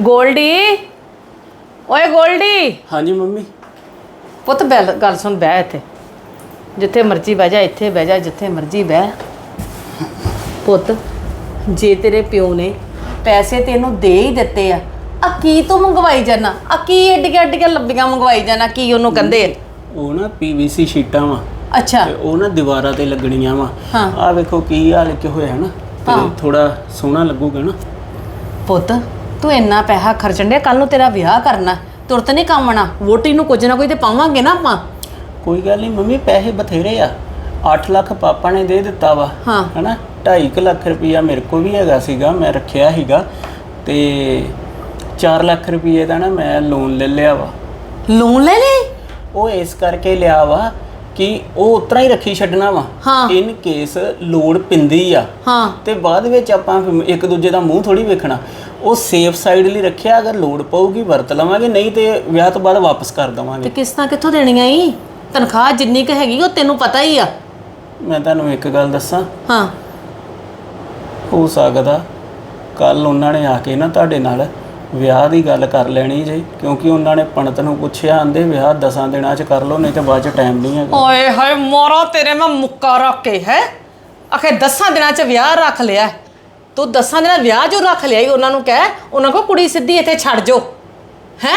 ਗੋਲਡੀ? ਓਏ ਗੋਲਡੀ! ਹਾਂਜੀ ਮੰਮੀ। ਪੁੱਤ ਬੈਲ ਗੱਲ ਸੁਣ ਬਹਿ ਇੱਥੇ। ਜਿੱਥੇ ਮਰਜ਼ੀ ਬਹਿ ਜਾ ਇੱਥੇ ਬਹਿ ਜਾ ਜਿੱਥੇ ਮਰਜ਼ੀ ਬਹਿ। ਪੁੱਤ ਜੇ ਤੇਰੇ ਪਿਓ ਨੇ ਪੈਸੇ ਤੈਨੂੰ ਦੇ ਹੀ ਦਿੱਤੇ ਆ ਆ ਕੀ ਤੂੰ ਮੰਗਵਾਈ ਜਾਣਾ ਆ ਕੀ ਏਡੀਆਂ ਏਡੀਆਂ ਲੰਬੀਆਂ ਮੰਗਵਾਈ ਜਾਣਾ ਕੀ ਉਹਨੂੰ ਕਹਿੰਦੇ ਆ? ਉਹ ਨਾ ਪੀਵੀਸੀ ਸ਼ੀਟਾਂ ਵਾ। ਅੱਛਾ। ਤੇ ਉਹ ਨਾ ਦੀਵਾਰਾਂ ਤੇ ਲੱਗਣੀਆਂ ਵਾ। ਹਾਂ। ਆ ਵੇਖੋ ਕੀ ਹਾਲ ਕਿ ਹੋਇਆ ਨਾ। ਤੇ। ਥੋੜਾ ਸੋਹਣਾ ਲੱਗੂਗਾ ਨਾ। ਪੁੱਤ ਤੂੰ ਇੰਨਾ ਪੈਸਾ ਖਰਚਣ ਡਿਆ ਕੱਲ ਨੂੰ ਤੇਰਾ ਵਿਆਹ ਕਰਨਾ ਤੁਰਤ ਨਹੀਂ ਕੰਮ ਆਣਾ ਵੋਟੀ ਨੂੰ ਕੁਝ ਨਾ ਕੁਝ ਤੇ ਪਾਵਾਂਗੇ ਨਾ ਆਪਾਂ। ਕੋਈ ਗੱਲ ਨਹੀਂ ਮੰਮੀ ਪੈਸੇ ਬਥੇਰੇ ਆ। 8 ਲੱਖ ਪਾਪਾ ਨੇ ਦੇ ਦਿੱਤਾ ਵਾ ਹਾਂ। ਹਨਾ? 2.5 ਲੱਖ ਰੁਪਈਆ ਮੇਰੇ ਕੋਲ ਵੀ ਹੈਗਾ ਸੀਗਾ ਮੈਂ ਰੱਖਿਆ ਸੀਗਾ। ਤੇ 4 ਲੱਖ ਰੁਪਈਏ ਦਾ ਨਾ ਮੈਂ ਲੋਨ ਲੈ ਲਿਆ ਵਾ। ਲੋਨ ਲੈ ਲੈ ਉਹ ਇਸ ਕਰਕੇ ਲਿਆ ਵਾ ਕਿ ਉਹ ਉਤਰਾ ਹੀ ਰੱਖੀ ਛੱਡਣਾ ਵਾ। ਹਾਂ। ਇਨ ਕੇਸ ਲੋੜ ਪਿੰਦੀ ਆ। ਹਾਂ। ਤੇ ਬਾਅਦ ਵਿੱਚ ਆਪਾਂ ਫਿਰ ਇੱਕ ਦੂਜੇ ਦਾ ਮੂੰਹ ਥੋੜੀ ਵੇਖਣਾ। ਉਹ ਸੇਫ ਸਾਈਡ ਲਈ ਰੱਖਿਆ ਅਗਰ ਲੋੜ ਪਊਗੀ ਵਰਤ ਲਵਾਂਗੇ ਨਹੀਂ ਤੇ ਵਿਆਹ ਤੋਂ ਬਾਅਦ ਵਾਪਸ ਕਰ ਤੇ ਦਵਾਂਗੇ ਕਿਸ਼ਤਾਂ ਕਿੱਥੋਂ ਦੇਣੀਆਂ ਈ? ਤਨਖਾਹ ਜਿੰਨੀ ਕੁ ਹੈਗੀ ਉਹ ਤੈਨੂੰ ਪਤਾ ਹੀ ਆ। ਮੈਂ ਤੁਹਾਨੂੰ ਇੱਕ ਗੱਲ ਦੱਸਾਂ। ਹਾਂ। ਹੋ ਸਕਦਾ ਕੱਲ ਉਹਨਾਂ ਨੇ ਆ ਕੇ ਨਾ ਤੁਹਾਡੇ ਨਾਲ ਵਿਆਹ ਦੀ ਗੱਲ ਕਰ ਲੈਣੀ ਜੀ ਕਿਉਂਕਿ ਉਹਨਾਂ ਨੇ ਪੰਡਤ ਨੂੰ ਪੁੱਛਿਆ ਆਂਦੇ ਵਿਆਹ ਦਸਾਂ ਦਿਨਾਂ ਚ ਕਰ ਲਓ ਨਹੀਂ ਤੇ ਬਾਅਦ ਚ ਟਾਈਮ ਨਹੀਂ ਹੈਗਾ। ਓਏ ਹਾਏ ਮੋਰਾ ਤੇਰੇ ਮੈਂ ਮੁੱਕਾ ਰੱਖ ਕੇ ਹੈ? ਆਖੇ 10 ਦਿਨਾਂ ਚ ਵਿਆਹ ਰੱਖ ਲਿਆ। ਤੂੰ 10 ਦਿਨਾਂ ਵਿਆਹ ਜੋ ਰੱਖ ਲਿਆ ਈ ਉਹਨਾਂ ਨੂੰ ਕਹਿ ਉਹਨਾਂ ਕੋ ਕੁੜੀ ਸਿੱਧੀ ਇੱਥੇ ਛੱਡ ਜੋ ਹੈ?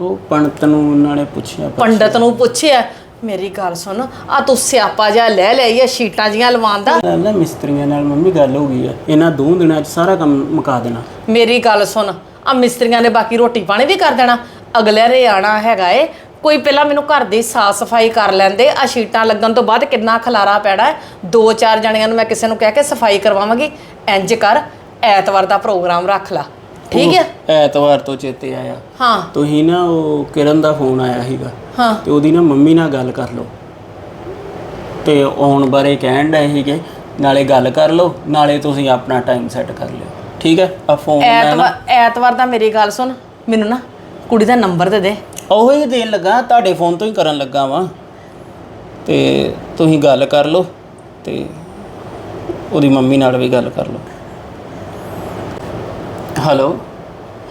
ਉਹ ਪੰਡਤ ਨੂੰ ਉਹਨਾਂ ਨੇ ਪੁੱਛਿਆ ਪੰਡਤ ਨੂੰ ਪੁੱਛਿਆ ਮੇਰੀ ਗੱਲ ਸੁਣ ਆ ਤੂੰ ਸਿਆਪਾ ਜਿਹਾ ਲੈ ਲਿਆ ਸ਼ੀਟਾਂ ਜੀਆਂ ਲਵਾਉਣ ਦਾ। ਨਾ ਮਿਸਤਰੀਆਂ ਨਾਲ ਮੰਮੀ ਗੱਲ ਹੋ ਗਈ ਆ ਇਹਨਾਂ ਦੋ ਦਿਨਾਂ ਚ ਸਾਰਾ ਕੰਮ ਮੁਕਾ ਦੇਣਾ। ਮੇਰੀ ਗੱਲ ਸੁਣ ਆ ਮਿਸਤਰੀਆਂ ਨੇ ਬਾਕੀ ਰੋਟੀ ਪਾਣੀ ਵੀ ਕਰ ਦੇਣਾ। ਅਗਲੇ ਰੇ ਆਣਾ ਹੈਗਾ ਏ। ਕੋਈ ਪਹਿਲਾਂ ਮੈਨੂੰ ਘਰ ਦੀ ਸਾਫ਼ ਸਫ਼ਾਈ ਕਰ ਲੈਂਦੇ। ਆ ਸ਼ੀਟਾਂ ਲੱਗਣ ਤੋਂ ਬਾਅਦ ਕਿੰਨਾ ਖਲਾਰਾ ਪੈਣਾ ਹੈ। ਦੋ ਚਾਰ ਜਣਿਆਂ ਨੂੰ ਮੈਂ ਕਿਸੇ ਨੂੰ ਕਹਿ ਕੇ ਸਫ਼ਾਈ ਕਰਵਾਵਾਂਗੀ। ਇੰਜ ਕਰ ਐਤਵਾਰ ਦਾ ਪ੍ਰੋਗਰਾਮ ਰੱਖ ਲਾ। ਠੀਕ ਹੈ ਉਹ ਐਤਵਾਰ ਤੋਂ ਚੇਤੇ ਆਇਆ। ਹਾਂ। ਤੁਸੀਂ ਨਾ ਉਹ ਕਿਰਨ ਦਾ ਫੋਨ ਆਇਆ ਸੀਗਾ। ਹਾਂ। ਤੇ ਉਹਦੀ ਨਾ ਮੰਮੀ ਨਾਲ ਗੱਲ ਕਰ ਲਓ। ਤੇ ਆਉਣ ਬਾਰੇ ਕਹਿਣ ਡਏ ਸੀਗੇ ਨਾਲੇ ਗੱਲ ਕਰ ਲਓ ਨਾਲੇ ਤੁਸੀਂ ਆਪਣਾ ਟਾਈਮ ਸੈੱਟ ਕਰ ਲਿਓ। ਠੀਕ ਹੈ ਆ ਫੋਨ ਮੈਂ ਨਾ ਐਤਵਾਰ ਐਤਵਾਰ ਦਾ ਮੇਰੀ ਗੱਲ ਸੁਣ ਮੈਨੂੰ ਨਾ ਕੁੜੀ ਦਾ ਨੰਬਰ ਦੇ ਦੇ। ਉਹੋ ਹੀ ਦੇਣ ਲੱਗਾ ਤੁਹਾਡੇ ਫੋਨ ਤੋਂ ਹੀ ਕਰਨ ਲੱਗਾ ਵਾਂ। ਤੇ ਤੁਸੀਂ ਗੱਲ ਕਰ ਲਓ ਤੇ ਉਹਦੀ ਮੰਮੀ ਨਾਲ ਵੀ ਗੱਲ ਕਰ ਲਓ। ਹੈਲੋ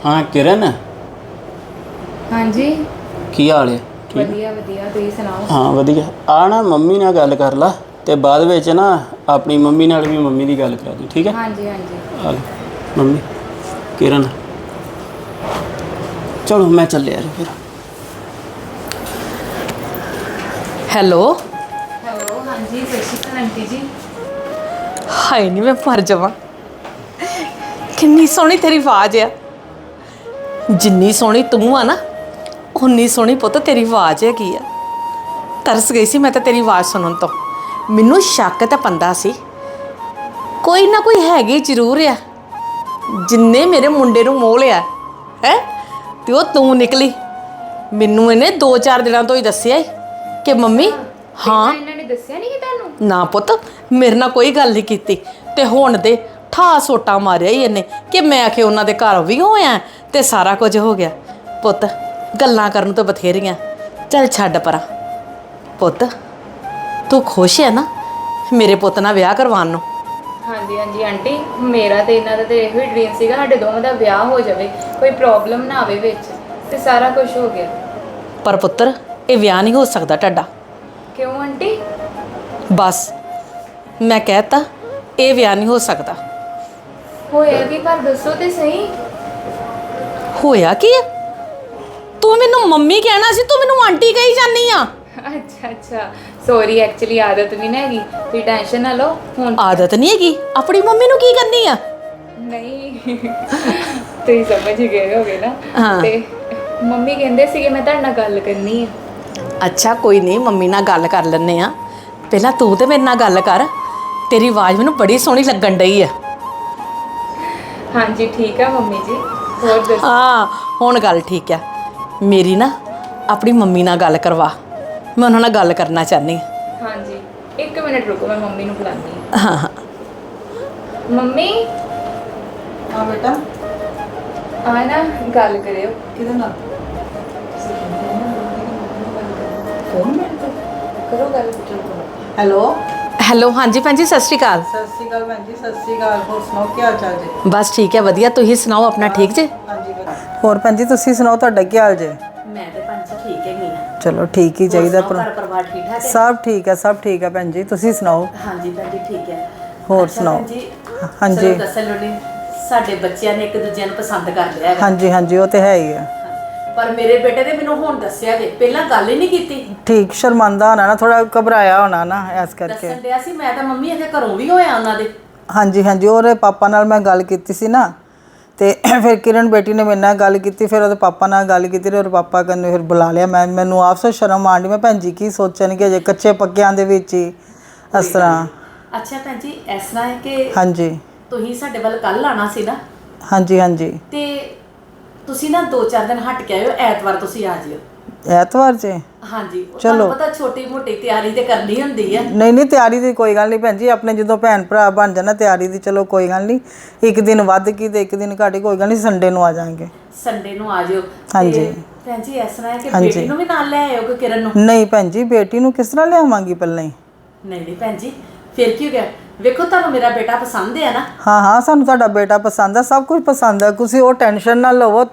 ਹਾਂ ਕਿਰਨ? ਹਾਂਜੀ। ਕੀ ਹਾਲ ਹੈ? ਠੀਕ? ਵਧੀਆ ਵਧੀਆ ਤੁਸੀਂ ਸੁਣਾਓ? ਹਾਂ ਵਧੀਆ। ਆ ਨਾ ਮੰਮੀ ਨਾਲ ਗੱਲ ਕਰ ਲਾ ਤੇ ਬਾਅਦ ਵਿੱਚ ਨਾ ਆਪਣੀ ਮੰਮੀ ਨਾਲ ਵੀ ਮੰਮੀ ਦੀ ਗੱਲ ਕਰਾ ਦੀ ਠੀਕ ਹੈ? ਹਾਂਜੀ ਹਾਂਜੀ। ਆ ਲੈ, ਮੰਮੀ ਕਿਰਨ। ਚਲੋ ਮੈਂ ਚੱਲਿਆ ਜੀ ਫਿਰ। ਹੈਲੋ? ਹੈਲੋ ਹਾਂਜੀ ਸਤਿ ਸ਼੍ਰੀ ਅਕਾਲ ਆਂਟੀ ਜੀ। ਹਾਏ ਨਹੀਂ ਮੈਂ ਮਰ ਜਾਵਾਂ। ਕਿੰਨੀ ਸੋਹਣੀ ਤੇਰੀ ਆਵਾਜ਼ ਆ। ਜਿੰਨੀ ਸੋਹਣੀ ਤੂੰ ਆ ਨਾ ਉਨੀ ਸੋਹਣੀ ਪੁੱਤ ਤੇਰੀ ਆਵਾਜ਼ ਹੈਗੀ ਆ। ਤਰਸ ਗਈ ਸੀ ਮੈਂ ਤਾਂ ਤੇਰੀ ਆਵਾਜ਼ ਸੁਣਨ ਤੋਂ। ਮੈਨੂੰ ਸ਼ੱਕ ਤਾਂ ਪੰਦਾ ਸੀ। ਕੋਈ ਨਾ ਕੋਈ ਹੈਗੀ ਜ਼ਰੂਰ ਆ। ਜਿੰਨੇ ਮੇਰੇ ਮੁੰਡੇ ਨੂੰ ਮੋਹ ਲਿਆ ਹੈ? ਤੇ ਉਹ ਤੂੰ ਨਿਕਲੀ। ਮੈਨੂੰ ਇਹਨੇ 2-4 ਦਿਨਾਂ ਤੋਂ ਹੀ ਦੱਸਿਆ ਈ ਕਿ ਮੰਮੀ ਹਾਂ ਇਹਨਾਂ ਨੇ ਦੱਸਿਆ ਨਹੀਂ ਕਿ ਤੁਹਾਨੂੰ? ਨਾ ਪੁੱਤ ਮੇਰੇ ਨਾਲ ਕੋਈ ਗੱਲ ਨਹੀਂ ਕੀਤੀ। ਤੇ ਹੁਣ ਦੇ ਠਾ ਸੋਟਾ ਮਾਰਿਆ ਹੀ ਇਹਨੇ ਕਿ ਮੈਂ ਆਖੇ ਉਹਨਾਂ ਦੇ ਘਰ ਵੀ ਹੋਇਆ ਤੇ ਸਾਰਾ ਕੁਝ ਹੋ ਗਿਆ। ਪੁੱਤ ਗੱਲਾਂ ਕਰਨ ਤੋਂ ਬਥੇਰੀਆਂ। ਚੱਲ ਛੱਡ ਪਰਾਂ। ਪੁੱਤ ਤੂੰ ਖੁਸ਼ ਹੈ ਨਾ ਮੇਰੇ ਪੁੱਤ ਨਾਲ ਵਿਆਹ ਕਰਵਾਉਣ ਨੂੰ? ਹਾਂਜੀ ਹਾਂਜੀ ਆਂਟੀ ਮੇਰਾ ਤੇ ਇਹਨਾਂ ਦਾ ਤੇ ਇਹੋ ਹੀ ਡ੍ਰੀਮ ਸੀਗਾ ਸਾਡੇ ਦੋਵਾਂ ਦਾ ਵਿਆਹ ਹੋ ਜਾਵੇ ਕੋਈ ਪ੍ਰੋਬਲਮ ਨਾ ਆਵੇ ਵਿੱਚ ਤੇ ਸਾਰਾ ਕੁਝ ਹੋ ਗਿਆ। ਪਰ ਪੁੱਤਰ ਇਹ ਵਿਆਹ ਨਹੀਂ ਹੋ ਸਕਦਾ ਟੱਡਾ ਕਿਉਂ ਆਂਟੀ? ਬਸ ਮੈਂ ਕਹਿਤਾ ਇਹ ਵਿਆਹ ਨਹੀਂ ਹੋ ਸਕਦਾ। ਹੋਇਆ ਕੀ ਪਰ ਦੱਸੋ ਤੇ ਸਹੀ। ਹੋਇਆ ਕੀ ਹੈ ਤੂੰ ਮੈਨੂੰ ਮੰਮੀ ਕਹਿਣਾ ਸੀ ਤੂੰ ਮੈਨੂੰ ਆਂਟੀ ਕਹੀ ਜਾਂਦੀ ਆ। ਅੱਛਾ ਅੱਛਾ ਸੌਰੀ ਐਕਚੁਅਲੀ ਆਦਤ ਨਹੀਂ ਨਾ ਹੈਗੀ ਤੁਸੀਂ ਟੈਨਸ਼ਨ ਨਾ ਲਓ ਹੁਣ ਆਦਤ ਨਹੀਂ ਹੈਗੀ? ਆਪਣੀ ਮੰਮੀ ਨੂੰ ਕੀ ਕਰਨੀ ਆ? ਨਹੀਂ ਤੁਸੀਂ ਸਮਝ ਹੀ ਗਏ ਹੋਗੇ ਨਾ। ਹਾਂ। ਤੇ ਮੰਮੀ ਕਹਿੰਦੇ ਸੀਗੇ ਮੈਂ ਤੁਹਾਡੇ ਨਾਲ ਗੱਲ ਕਰਨੀ ਹੈ ਅੱਛਾ ਕੋਈ ਨਹੀਂ ਮੰਮੀ ਨਾਲ ਗੱਲ ਕਰ ਲੈਨੇ ਆ। ਪਹਿਲਾਂ ਤੂੰ ਤੇ ਮੇਰੇ ਨਾਲ ਗੱਲ ਕਰ। ਤੇਰੀ ਆਵਾਜ਼ ਮੈਨੂੰ ਬੜੀ ਸੋਹਣੀ ਲੱਗਣ ਡਈ ਆ। ਹਾਂਜੀ ਠੀਕ ਆ ਮੰਮੀ ਜੀ। ਹੋਰ ਦੱਸੋ? ਹਾਂ ਹੁਣ ਗੱਲ ਠੀਕ ਆ। ਮੇਰੀ ਨਾ ਆਪਣੀ ਮੰਮੀ ਨਾਲ ਗੱਲ ਕਰਵਾ। ਮੈਂ ਉਹਨਾਂ ਨਾਲ ਗੱਲ ਕਰਨਾ ਚਾਹਨੀ ਹਾਂ। ਹਾਂਜੀ ਇੱਕ ਮਿੰਟ ਰੁਕੋ ਮੈਂ ਮੰਮੀ ਨੂੰ ਬੁਲਾਉਂਦੀ ਹਾਂ। ਹਾਂ ਹਾਂ। ਮੰਮੀ? ਹਾਂ ਬੇਟਾ। ਆ ਨਾ ਗੱਲ ਕਰਿਓ। ਕਿਹਦੇ ਨਾਲ? ਫੋਨ ਕਰੋ ਗੱਲ ਹੈਲੋ? ਹੈਲੋ ਹਾਂਜੀ ਭੈਣ ਜੀ ਸਤਿ ਸ਼੍ਰੀ ਅਕਾਲ। ਸਤਿ ਸ਼੍ਰੀ ਅਕਾਲ ਭੈਣ ਜੀ ਸਤਿ ਸ਼੍ਰੀ ਅਕਾਲ। ਹੋਰ ਸੁਣਾਓ ਕੀ ਹਾਲ ਚਾਲ ਜੀ? ਬਸ ਠੀਕ ਹੈ ਵਧੀਆ। ਤੁਸੀਂ ਸੁਣਾਓ ਆਪਣਾ ਠੀਕ ਜੇ? ਹਾਂਜੀ ਹੋਰ ਭੈਣ ਜੀ ਤੁਸੀਂ ਸੁਣਾਓ ਤੁਹਾਡਾ ਕੀ ਹਾਲ ਜੇ? ਚਲੋ ਠੀਕ ਹੀ ਚਾਹੀਦਾ ਪਰ ਘਰ ਪਰਿਵਾਰ ਠੀਕ ਠਾਕ ਹੈ? ਸਭ ਠੀਕ ਹੈ ਸਭ ਠੀਕ ਹੈ ਭੈਣ ਜੀ ਤੁਸੀਂ ਸੁਣਾਓ? ਹਾਂਜੀ ਭੈਣ ਜੀ ਠੀਕ ਹੈ। ਹੋਰ ਅੱਛਾ ਸੁਣਾਓ? ਭੈਣ ਜੀ ਹਾਂਜੀ। ਚਲੋ ਦੱਸਣ ਲੋਣੀ ਸਾਡੇ ਬੱਚਿਆਂ ਨੇ ਇੱਕ ਦੂਜੇ ਨੂੰ ਪਸੰਦ ਕਰ ਲਿਆ ਹੈਗਾ। ਹਾਂਜੀ ਹਾਂਜੀ ਉਹ ਤੇ ਹੈ ਹੀ ਹੈ। ਪਰ ਮੇਰੇ ਬੇਟੇ ਨੇ ਮੈਨੂੰ ਹੁਣ ਦੱਸਿਆ ਜੇ ਪਹਿਲਾਂ ਗੱਲ ਹੀ ਨਹੀਂ ਕੀਤੀ। ਠੀਕ ਸ਼ਰਮੰਦਾ ਹੋਣਾ ਨਾ ਥੋੜਾ ਘਬਰਾਇਆ ਹੋਣਾ ਨਾ ਇਸ ਕਰਕੇ। ਦੱਸਣ ਡਿਆ ਸੀ ਮੈਂ ਤਾਂ ਮੰਮੀ ਅਗੇ ਘਰੋਂ ਵੀ ਹੋਇਆ ਉਹਨਾਂ ਦੇ। ਹਾਂਜੀ ਹਾਂਜੀ ਉਹਦੇ ਪਾਪਾ ਨਾਲ ਮੈਂ ਗੱਲ ਕੀਤੀ ਸੀ ਨਾ ਤੇ ਫਿਰ ਕਿਰਨ ਬੇਟੀ ਨੇ ਮੇਰੇ ਨਾਲ ਗੱਲ ਕੀਤੀ ਫਿਰ ਉਹਦੇ ਪਾਪਾ ਨਾਲ ਗੱਲ ਕੀਤੀ ਤੇ ਉਹਦੇ ਪਾਪਾ ਕੰਨੇ ਫਿਰ ਬੁਲਾ ਲਿਆ। ਮੈਂ ਮੈਨੂੰ ਆਪਸੋ ਸ਼ਰਮ ਆਂਦੀ ਮੈਂ ਭੈਣ ਜੀ ਕੀ ਸੋਚਣਗੇ ਜੇ ਕੱਚੇ ਪੱਕਿਆਂ ਦੇ ਵਿੱਚ ਹੀ ਇਸ ਤਰ੍ਹਾਂ। ਅੱਛਾ ਭੈਣ ਜੀ ਇਸ ਤਰ੍ਹਾਂ ਹੈ ਕਿ ਹਾਂਜੀ। ਤੁਸੀਂ ਸਾਡੇ ਵੱਲ ਕੱਲ ਆਣਾ ਸੀ ਨਾ? ਹਾਂਜੀ ਹਾਂਜੀ। ਤੇ ਤੁਸੀਂ ਨਾ 2-4 ਦਿਨ ਹਟ ਕੇ ਆਇਓ ਐਤਵਾਰ ਤੁਸੀਂ ਆ ਜਿਓ। ਐਤਵਾਰ ਜੇ ਹਾਂਜੀ ਉਹ ਤੁਹਾਨੂੰ ਪਤਾ ਛੋਟੀ ਮੋਟੀ ਤਿਆਰੀ ਤੇ ਕਰਨੀ ਹੁੰਦੀ ਆ। ਨਹੀਂ ਨਹੀਂ ਤਿਆਰੀ ਦੀ ਕੋਈ ਗੱਲ ਨਹੀਂ ਭੈਣ ਜੀ ਆਪਣੇ ਜਦੋਂ ਭੈਣ ਭਰਾ ਬਣ ਜਾਣਾ ਤਿਆਰੀ ਦੀ ਚਲੋ ਕੋਈ ਗੱਲ ਨਹੀਂ। ਇੱਕ ਦਿਨ ਵੱਧ ਕੀ ਤੇ ਇੱਕ ਦਿਨ ਘੱਟ ਹੀ, ਕੋਈ ਗੱਲ ਨਹੀਂ ਸੰਡੇ ਨੂੰ ਆ ਜਾਾਂਗੇ ਸੰਡੇ ਨੂੰ ਆ ਜਿਓ। ਹਾਂਜੀ। ਤੇ ਭੈਣ ਜੀ ਇਸ ਤਰ੍ਹਾਂ ਹੈ ਕਿ ਬੇਟੀ ਨੂੰ ਵੀ ਨਾਲ ਲੈ ਆਇਓ ਕਿ ਕਿਰਨ ਨੂੰ? ਨਹੀਂ ਭੈਣ ਜੀ ਬੇਟੀ ਨੂੰ ਕਿਸ ਤਰ੍ਹਾਂ ਲਿਆਵਾਂਗੀ ਪਹਿਲਾਂ ਹੀ? ਨਹੀਂ ਨਹੀਂ ਭੈਣ ਜੀ ਫਿਰ ਕੀ ਹੋ ਗਿਆ? ਵੇਖੋ ਤੁਹਾਨੂੰ ਮੇਰਾ ਬੇਟਾ ਪਸੰਦ ਹੈ ਨਾ। ਹਾਂ ਹਾਂ ਸਾਨੂੰ ਤੁਹਾਡਾ ਬੇਟਾ ਪਸੰਦ ਆ ਸਭ ਕੁਝ ਪਸੰਦ ਆ। ਤੁਸੀਂ ਉਹ ਟੈਨਸ਼ਨ ਨਾ ਲਵੋ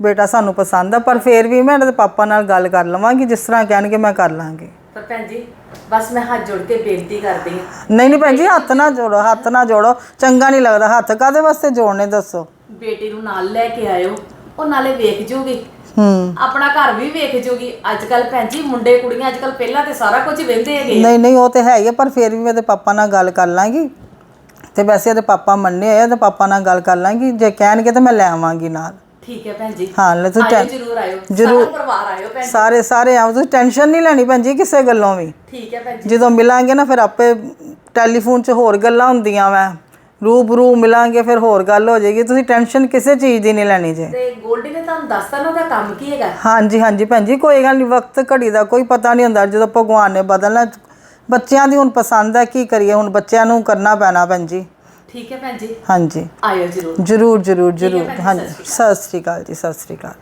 ਬੇਟਾ ਸਾਨੂੰ ਪਸੰਦ ਆ ਪਰ ਫੇਰ ਵੀ ਮੈਂ ਇਹਦੇ ਪਾਪਾ ਨਾਲ ਗੱਲ ਕਰ ਲਵਾਂਗੀ ਜਿਸ ਤਰ੍ਹਾਂ ਕਹਿਣਗੇ ਮੈਂ ਕਰ ਲਾਂਗੀ। ਪਰ ਭੈਣ ਜੀ ਬਸ ਮੈਂ ਹੱਥ ਜੋੜ ਕੇ ਬੇਨਤੀ ਕਰਦੀ ਹਾਂ। ਨਹੀਂ ਨਹੀਂ ਭੈਣ ਜੀ ਹੱਥ ਨਾ ਜੋੜੋ ਹੱਥ ਨਾ ਜੋੜੋ ਚੰਗਾ ਨਹੀਂ ਲੱਗਦਾ ਹੱਥ ਕਾਦੇ ਵਾਸਤੇ ਜੋੜਨੇ ਦੱਸੋ? ਬੇਟੀ ਨੂੰ ਨਾਲ ਲੈ ਕੇ ਆਇਓ ਉਹ ਨਾਲੇ ਵੇਖ ਜੂਗੀ। ਹੂੰ। ਆਪਣਾ ਘਰ ਵੀ ਵੇਖ ਜੂਗੀ। ਅੱਜ ਕੱਲ ਭੈਣ ਜੀ ਮੁੰਡੇ ਕੁੜੀਆਂ ਅੱਜ ਕੱਲ ਪਹਿਲਾਂ ਤੇ ਸਾਰਾ ਕੁਝ ਵੇਂਦੇ ਹੈਗੇ ਨਹੀਂ ਨਹੀਂ ਉਹ ਤੇ ਹੈ ਹੀ ਆ, ਪਰ ਫੇਰ ਵੀ ਮੈਂ ਇਹਦੇ ਪਾਪਾ ਨਾਲ ਗੱਲ ਕਰ ਲਾਂਗੀ। ਤੇ ਵੈਸੇ ਇਹਦੇ ਪਾਪਾ ਮੰਨੇ ਹੋਏ ਆ ਤੇ ਪਾਪਾ ਨਾਲ ਗੱਲ ਕਰ ਲਾਂਗੀ। ਜੇ ਕਹਿਣਗੇ ਤਾਂ ਮੈਂ ਲੈ ਆਵਾਂਗੀ ਨਾਲ। ਠੀਕ ਹੈ ਭੈਣ ਜੀ। ਹਾਂ ਲੈ ਤੂੰ ਆਇਓ ਜਰੂਰ ਆਇਓ। ਜ਼ਰੂਰ। ਸਾਰਾ ਪਰਿਵਾਰ ਆਇਓ ਭੈਣ ਜੀ। ਸਾਰੇ ਸਾਰੇ ਆਓ ਤੁਸੀਂ ਟੈਨਸ਼ਨ ਨਹੀਂ ਲੈਣੀ ਭੈਣ ਜੀ ਕਿਸੇ ਗੱਲੋਂ ਵੀ। ਠੀਕ ਹੈ ਭੈਣ ਜੀ। ਜਦੋਂ ਮਿਲਾਂਗੇ ਨਾ ਫਿਰ ਆਪੇ ਟੈਲੀਫੋਨ 'ਚ ਹੋਰ ਗੱਲਾਂ ਹੁੰਦੀਆਂ ਵੈ। ਰੂਬਰੂ ਮਿਲਾਂਗੇ ਫਿਰ ਹੋਰ ਗੱਲ ਹੋ ਜਾਏਗੀ। ਤੁਸੀਂ ਟੈਨਸ਼ਨ ਕਿਸੇ ਚੀਜ਼ ਦੀ ਨਹੀਂ ਲੈਣੀ ਜੇ। ਤੇ ਗੋਲਡੀ ਨੇ ਤੁਹਾਨੂੰ ਦੱਸਤਾ ਨਾ ਉਹਦਾ ਕੰਮ ਕੀ ਹੈਗਾ। ਹਾਂਜੀ ਹਾਂਜੀ ਭੈਣ ਜੀ ਕੋਈ ਗੱਲ ਨਹੀਂ। ਵਕਤ ਘੜੀ ਦਾ ਕੋਈ ਪਤਾ ਨਹੀਂ ਹੁੰਦਾ। ਜਦੋਂ ਭਗਵਾਨ ਨੇ ਬਦਲਣਾ ਬੱਚਿਆਂ ਦੀ ਹੁਣ ਪਸੰਦ ਹੈ ਕੀ ਕਰੀਏ? ਹੁਣ ਬੱਚਿਆਂ ਨੂੰ ਕਰਨਾ ਪੈਣਾ ਭੈਣ ਜੀ। ਠੀਕ ਹੈ ਭੈਣ ਜੀ? ਹਾਂਜੀ। ਆਇਓ ਜਰੂਰ। ਜਰੂਰ ਜਰੂਰ ਜਰੂਰ ਭੈਣ ਜੀ, ਹਾਂਜੀ। ਸਤਿ ਸ੍ਰੀ ਅਕਾਲ ਜੀ ਸਤਿ ਸ੍ਰੀ ਅਕਾਲ।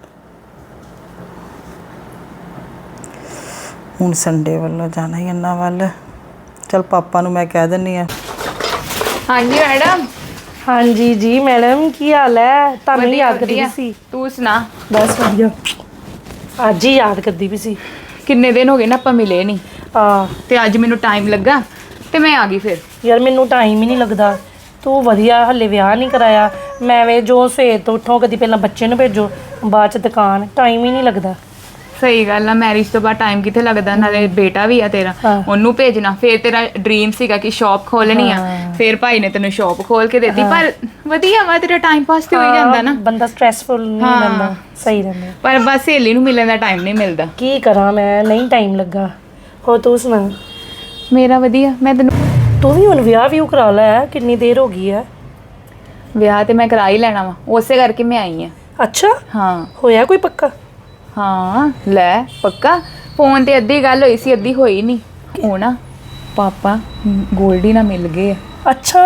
ਹੁਣ ਸੰਡੇ ਵੱਲੋਂ ਜਾਣਾ ਹੀ ਇਹਨਾਂ ਵੱਲ। ਚਲ ਪਾਪਾ ਨੂੰ ਮੈਂ ਕਹਿ ਦਿੰਨੀ ਆ। ਹਾਂਜੀ ਮੈਡਮ। ਹਾਂਜੀ ਜੀ ਮੈਡਮ ਕੀ ਹਾਲ ਹੈ? ਤੁਹਾਨੂੰ ਯਾਦ ਕਰਦੀ ਵਧੀਆ। ਸੀ? ਤੂੰ ਸੁਣਾ। ਬਸ ਵਧੀਆ। ਅੱਜ ਹੀ ਯਾਦ ਕਰਦੀ ਪਈ ਸੀ। ਕਿੰਨੇ ਦਿਨ ਹੋ ਗਏ ਨਾ ਆਪਾਂ ਮਿਲੇ ਨਹੀਂ। ਆ। ਤੇ ਅੱਜ ਮੈਨੂੰ ਟਾਈਮ ਲੱਗਾ ਤੇ ਮੈਂ ਆ ਗਈ ਫਿਰ। ਯਾਰ ਮੈਨੂੰ ਟਾਈਮ ਹੀ ਨਹੀਂ ਲੱਗਦਾ। ਤੂੰ ਵਧੀਆ ਹੱਲੇ ਵਿਆਹ ਨਹੀਂ ਕਰਾਇਆ। ਮੈਂ ਵੇ ਜੋ ਸਵੇਰ ਤੋਂ ਉੱਠੋ ਕਦੀ ਪਹਿਲਾਂ ਬੱਚੇ ਨੂੰ ਭੇਜੋ ਬਾਅਦ ਚ ਦੁਕਾਨ ਟਾਈਮ ਹੀ ਨਹੀਂ ਲੱਗਦਾ। ਸਹੀ ਗੱਲ ਆ ਮੈਰਿਜ ਤੋਂ ਬਾਅਦ ਟਾਈਮ ਕਿੱਥੇ ਲੱਗਦਾ? ਨਾਲੇ ਬੇਟਾ ਵੀ ਆ ਤੇਰਾ ਹਾਂ। ਉਹਨੂੰ ਭੇਜਣਾ। ਫਿਰ ਤੇਰਾ ਡ੍ਰੀਮ ਸੀਗਾ ਕਿ ਸ਼ਾਪ ਖੋਲਣੀ ਆ। ਫਿਰ ਭਾਈ ਨੇ ਤੈਨੂੰ ਸ਼ਾਪ ਖੋਲ ਕੇ ਦਿੱਤੀ। ਪਰ ਵਧੀਆ ਵਾ ਤੇਰਾ ਟਾਈਮ ਪਾਸ ਤੇ ਹੋ ਹੀ ਜਾਂਦਾ ਨਾ। ਬੰਦਾ ਸਟ੍ਰੈਸਫੁਲ ਨਹੀਂ ਹਾਂ। ਰਹਿੰਦਾ ਸਹੀ ਰਹਿੰਦਾ। ਪਰ ਬਸ ਸਹੇਲੀ ਨੂੰ ਮਿਲਣ ਦਾ ਟਾਈਮ ਨਹੀਂ ਮਿਲਦਾ। ਕੀ ਕਰਾਂ ਮੈਂ ਨਹੀਂ ਟਾਈਮ ਲੱਗਾ। ਹੋ ਤੂੰ ਸੁਣਾ। ਮੇਰਾ ਵਧੀਆ ਮੈਂ ਤੈਨੂੰ ਤੂੰ ਵੀ ਹੁਣ ਵਿਆਹ ਵੀ ਕਰਾ ਲਿਆ ਕਿੰਨੀ ਦੇਰ ਹੋ ਗਈ ਹੈ ਵਿਆਹ ਤੇ ਮੈਂ ਕਰਾ ਹੀ ਲੈਣਾ ਵਾ ਉਸੇ ਕਰਕੇ ਮੈਂ ਆਈ ਆ। ਅੱਛਾ? ਹਾਂ। ਹੋਇਆ ਕੋਈ ਪੱਕਾ? ਹਾਂ ਲੈ ਪੱਕਾ। ਫੋਨ ਤੇ ਅੱਧੀ ਗੱਲ ਹੋਈ ਸੀ ਅੱਧੀ ਹੋਈ ਨਹੀਂ ਉਹ ਨਾ ਪਾਪਾ ਗੋਲਡੀ ਨਾਲ ਮਿਲ ਗਏ ਆ। ਅੱਛਾ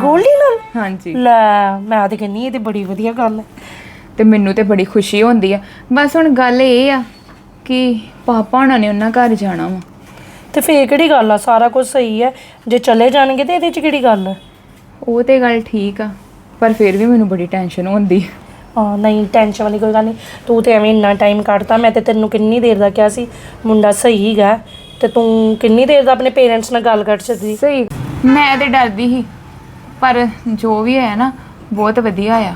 ਗੋਲਡੀ ਨਾਲ? ਹਾਂਜੀ। ਲੈ ਮੈਂ ਤੇ ਕਹਿੰਨੀ ਇਹ ਤੇ ਬੜੀ ਵਧੀਆ ਗੱਲ ਹੈ ਤੇ ਮੈਨੂੰ ਤੇ ਬੜੀ ਖੁਸ਼ੀ ਹੁੰਦੀ ਆ। ਬਸ ਹੁਣ ਗੱਲ ਇਹ ਆ ਕਿ ਪਾਪਾ ਹੁਣਾਂ ਨੇ ਉਹਨਾਂ ਘਰ ਜਾਣਾ ਵਾ। ਤੇ ਫੇਰ ਕਿਹੜੀ ਗੱਲ ਆ? ਸਾਰਾ ਕੁਝ ਸਹੀ ਹੈ ਜੇ ਚਲੇ ਜਾਣਗੇ ਤੇ ਇਹਦੇ ਚ ਕਿਹੜੀ ਗੱਲ ਹੈ ਉਹ ਤੇ ਗੱਲ ਠੀਕ ਆ ਪਰ ਫਿਰ ਵੀ ਮੈਨੂੰ ਬੜੀ ਟੈਨਸ਼ਨ ਹੁੰਦੀ। ਹਾਂ ਨਹੀਂ ਟੈਨਸ਼ਨ ਵਾਲੀ ਕੋਈ ਗੱਲ ਨਹੀਂ। ਤੂੰ ਤੇ ਐਵੇਂ ਇੰਨਾ ਟਾਈਮ ਕੱਢਤਾ ਮੈਂ ਤੇ ਤੈਨੂੰ ਕਿੰਨੀ ਦੇਰ ਦਾ ਕਿਹਾ ਸੀ ਮੁੰਡਾ ਸਹੀ ਹੈਗਾ ਤੇ ਤੂੰ ਕਿੰਨੀ ਦੇਰ ਦਾ ਆਪਣੇ ਪੇਰੈਂਟਸ ਨਾਲ ਗੱਲ ਕਰ ਸਕਦੀ? ਸਹੀ। ਮੈਂ ਤੇ ਡਰਦੀ ਸੀ ਪਰ ਜੋ ਵੀ ਹੈ ਨਾ ਬਹੁਤ ਵਧੀਆ ਆ